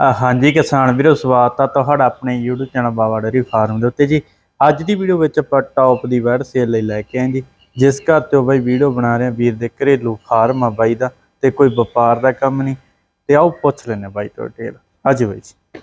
ਹਾਂਜੀ ਕਿਸਾਨ ਵੀਰੋ ਸਵਾਗਤ ਆ ਤੁਹਾਡਾ ਆਪਣੇ YouTube channel Baba dairy farm ਦੇ ਉੱਤੇ ਜੀ। ਅੱਜ ਦੀ ਵੀਡੀਓ ਵਿੱਚ ਆਪਾਂ ਟੌਪ ਦੀ ਵੈਡ ਸੇਲ ਲਈ ਲੈ ਕੇ ਆਏ ਜੀ। ਜਿਸ ਘਰ ਤੋਂ ਬਾਈ ਵੀਡੀਓ ਬਣਾ ਰਹੇ ਆ ਵੀਰ ਦੇ ਘਰੇਲੂ ਫਾਰਮ ਆ ਬਾਈ ਦਾ ਤੇ ਕੋਈ ਵਪਾਰ ਦਾ ਕੰਮ ਨਹੀਂ। ਤੇ ਆਓ ਪੁੱਛ ਲੈਣੇ ਬਾਈ ਤੋਂ ਡਿਟੇਲ ਅੱਜ ਬਾਈ ਜੀ।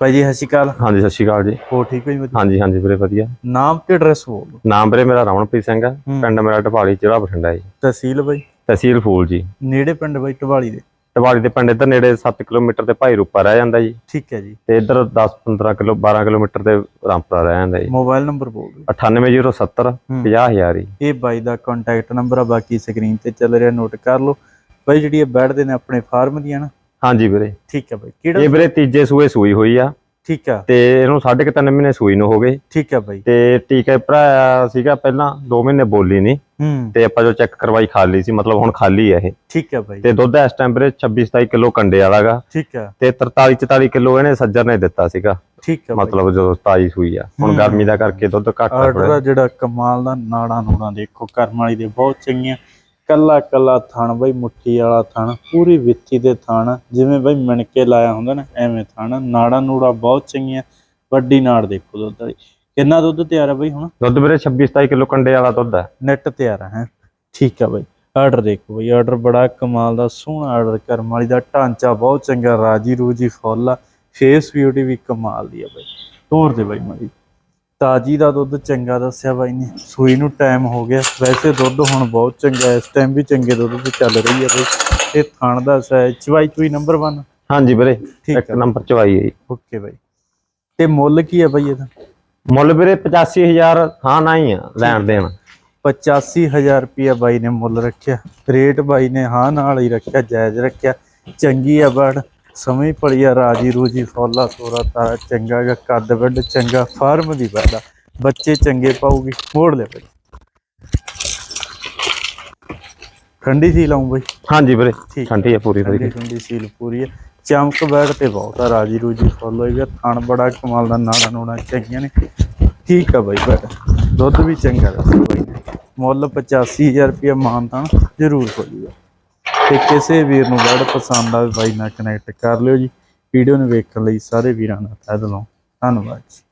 ਬਾਈ ਜੀ ਸਤਿ ਸ਼੍ਰੀ ਅਕਾਲ। ਹਾਂਜੀ ਸਤਿ ਸ਼੍ਰੀ ਅਕਾਲ ਜੀ। ਹੋ ਠੀਕ ਹੋ ਜੀ ਵਧੀਆ? ਹਾਂਜੀ ਹਾਂਜੀ ਵੀਰੇ ਵਧੀਆ। ਨਾਮ ਤੇ ਐਡਰੈਸ ਬੋਲੋ ਨਾਮ ਵੀਰੇ ਮੇਰਾ ਰਮਨਪ੍ਰੀਤ ਸਿੰਘ ਹੂੰ। ਪਿੰਡ ਮੇਰਾ ਢਪਾਲੀ ਜ਼ਿਲ੍ਹਾ ਬਠਿੰਡਾ ਜੀ। ਤਹਿਸੀਲ ਬਾਈ? ਤਹਿਸੀਲ ਫੂਲ ਜੀ। ਨੇੜੇ ਪਿੰਡ ਬਾਈ ਟਵਾਲੀ ਦੇ। ਢਪਾਲੀ ਦੇ ਪਿੰਡ ਇੱਧਰ ਨੇੜੇ 7 ਕਿਲੋਮੀਟਰ ਤੇ ਭਾਈ ਰੂਪਾ ਰਹਿ ਜਾਂਦਾ ਜੀ। ਠੀਕ ਹੈ ਜੀ। ਤੇ ਇੱਧਰ 10 15 ਕਿਲੋ 12 ਕਿਲੋਮੀਟਰ ਤੇ ਰਾਮਪੁਰਾ ਰਹਿ ਜਾਂਦਾ ਜੀ। ਮੋਬਾਈਲ ਨੰਬਰ ਬੋਲ ਦਿਓ। 98070 ਹੂੰ। 50000 ਜੀ। ਇਹ ਬਾਈ ਦਾ ਕੰਟੈਕਟ ਨੰਬਰ ਆ ਬਾਕੀ ਸਕਰੀਨ ਤੇ ਚੱਲ ਰਿਹਾ ਨੋਟ ਕਰ ਲਓ। ਬਾਈ ਜਿਹੜੀ ਇਹ ਬੈਠਦੇ ਨੇ ਆਪਣੇ ਫਾਰਮ ਦੀਆਂ ਨਾ। ਹਾਂਜੀ ਵੀਰੇ। ਠੀਕ ਹੈ ਬਾਈ। ਕਿਹੜਾ ਇਹ ਵੀਰੇ ਤੀਜੇ ਸੂਏ ਸੂਈ ਹੋਈ ਆ। ਠੀਕ ਆ। ਤੇ ਇਹਨੂੰ ਸਾਢੇ ਕੁ ਤਿੰਨ ਮਹੀਨੇ ਸੂਈ ਨੂੰ ਹੋ ਗਏ। ਠੀਕ ਆ ਬਾਈ। ਤੇ ਟੀਕਾ ਭਰਾਇਆ ਸੀਗਾ ਪਹਿਲਾਂ 2 ਮਹੀਨੇ ਬੋਲੀ ਨਹੀਂ ਤੇ ਆਪਾਂ ਜੋ ਚੈੱਕ ਕਰਵਾਈ ਖਾਲੀ ਸੀ ਮਤਲਬ ਹੁਣ ਖਾਲੀ ਹੈ ਇਹ। ਠੀਕ ਆ ਬਾਈ। ਤੇ ਦੁੱਧ ਇਸ ਟਾਈਮ ਵੀਰੇ 26 27 ਕਿਲੋ ਕੰਡੇ ਵਾਲਾਗਾ। ਠੀਕ ਆ। ਤੇ 43 44 ਕਿਲੋ ਇਹਨੇ ਸੱਜਰ ਨੇ ਦਿੱਤਾ ਸੀਗਾ। ਠੀਕ ਆ ਮਤਲਬ ਜਦੋਂ ਤਾਜੀ ਸੂਈ ਆ। ਹੁਣ। ਗਰਮੀ ਦਾ ਕਰਕੇ ਦੁੱਧ ਘੱਟ ਆ ਜਿਹੜਾ ਕਮਾਲ ਦਾ ਨਾੜਾ ਨੂੜਾ ਦੇਖੋ ਕਰਮ ਵਾਲੀ ਦੇ ਬਹੁਤ ਚੰਗੀਆਂ। ਕੱਲਾ ਕੱਲਾ ਥਣ ਬਾਈ ਮੁੱਠੀ ਵਾਲਾ ਥਣ ਪੂਰੀ ਵਿੱਥੀ ਦੇ ਥਣ। ਜਿਵੇਂ ਬਾਈ ਮਿਣਕੇ ਲਾਇਆ ਹੁੰਦਾ ਨਾ ਐਵੇਂ ਥਣ। ਨਾੜਾ ਨੂੜਾ ਬਹੁਤ ਚੰਗੀਆਂ। ਵੱਡੀ ਨਾੜ ਦੇਖੋ ਦੁੱਧ ਵਾਲੀ। ਕਿੰਨਾ ਦੁੱਧ ਤਿਆਰ ਆ ਬਾਈ ਹੁਣ? ਦੁੱਧ ਵੀਰੇ 26 27 ਕਿਲੋ ਕੰਡੇ ਵਾਲਾ ਦੁੱਧ ਹੈ। ਨੈਟ ਤਿਆਰ ਹੈ। ਠੀਕ ਆ ਬਾਈ। ਆਰਡਰ ਦੇਖੋ ਬਾਈ ਆਰਡਰ ਬੜਾ ਕਮਾਲ ਦਾ ਸੋਹਣਾ ਆਰਡਰ ਕਰਮ ਵਾਲੀ ਦਾ। ਢਾਂਚਾ ਬਹੁਤ ਚੰਗਾ ਰਾਜੀ ਰੂਜੀ ਫੁੱਲ ਆ। ਫੇਸ ਬਿਊਟੀ ਵੀ ਕਮਾਲ ਦੀ ਆ ਬਾਈ। ਤੋਰ ਦੇ ਬਾਈ ਮਾਰੀ ਤਾਜੀ ਦਾ ਦੁੱਧ ਚੰਗਾ ਦੱਸਿਆ ਬਾਈ ਨੇ। ਸੂਈ ਨੂੰ ਟਾਈਮ ਹੋ ਗਿਆ। ਵੈਸੇ ਦੁੱਧ ਹੁਣ ਬਹੁਤ ਚੰਗਾ ਇਸ ਟਾਈਮ ਵੀ ਚੰਗੇ ਦੁੱਧ ਤੇ ਚੱਲ ਰਹੀ ਹੈ ਬਾਈ। ਇਹ ਥਣ ਦਾ ਸਾਈਜ਼ ਚਵਾਈ ਚੁਈ ਨੰਬਰ 1 ਹਾਂਜੀ ਵੀਰੇ ਇੱਕ ਨੰਬਰ ਚਵਾਈ ਹੈ। Okay bye. ਤੇ ਮੁੱਲ ਕੀ ਹੈ ਬਾਈ ਇਹਦਾ? ਮੁੱਲ ਵੀਰੇ 85000 ਹਾਂ ਨਹੀਂ ਆ ਲੈਣ ਦੇਣ। 85000 ਰੁਪਇਆ ਬਾਈ ਨੇ ਮੁੱਲ ਰੱਖਿਆ। ਰੇਟ ਬਾਈ ਨੇ ਹਾਂ ਨਾਲ ਹੀ ਰੱਖਿਆ ਜਾਇਜ਼ ਰੱਖਿਆ। ਚੰਗੀ ਆ ਬੜ। ਸਮਝ ਪੜੀ ਆ ਰਾਜੀ ਰੂਜੀ ਫੋਲਾ ਤੋਰਾ ਤਾਰਾ ਚੰਗਾ ਗਾ ਕੱਦ ਵੱਡ ਚੰਗਾ ਫਾਰਮ ਦੀ ਬੜਾ ਬੱਚੇ ਚੰਗੇ ਪਾਉਗੀ ਮੋੜ ਲੈ ਬਾਈ। ਠੰਡੀ ਸੀ ਲਾਉਂ ਬਾਈ? ਹਾਂਜੀ ਵੀਰੇ ਠੀਕ। ਠੰਡੀ ਹੈ ਪੂਰੀ ਠੰਡੀ ਤਰੀਕੇ ਠੰਡੀ ਸੀਲ ਪੂਰੀ ਹੈ ਚਮਕ ਬੈਠ ਤੇ ਬਹੁਤ ਆ ਰਾਜੀ ਰੂਜੀ ਫੁੱਲ ਹੋਈ ਗਿਆ ਥਣ ਬੜਾ ਕਮਾਲ ਦਾ ਨਾੜਾ ਨੂੜਾ ਚੰਗੀਆਂ ਨੇ। ਠੀਕ ਆ ਬਾਈ ਬੈਠ। ਦੁੱਧ ਵੀ ਚੰਗਾ ਦੱਸ ਬਾਈ। ਨੇ ਮੁੱਲ 85000 ਰੁਪਏ ਮਾਨਤਾਨ ਜ਼ਰੂਰ ਹੋ ਜੂਗਾ। ਤੇ ਕਿਸੇ ਵੀਰ ਨੂੰ ਬੜ ਪਸੰਦ ਆਵੇ ਬਾਈ ਨਾਲ ਕਨੈਕਟ ਕਰ ਲਿਓ ਜੀ। ਵੀਡੀਓ ਨੂੰ ਵੇਖਣ ਲਈ ਸਾਰੇ ਵੀਰਾਂ ਦਾ ਤਹਿ ਦਿਲੋਂ ਧੰਨਵਾਦ ਜੀ।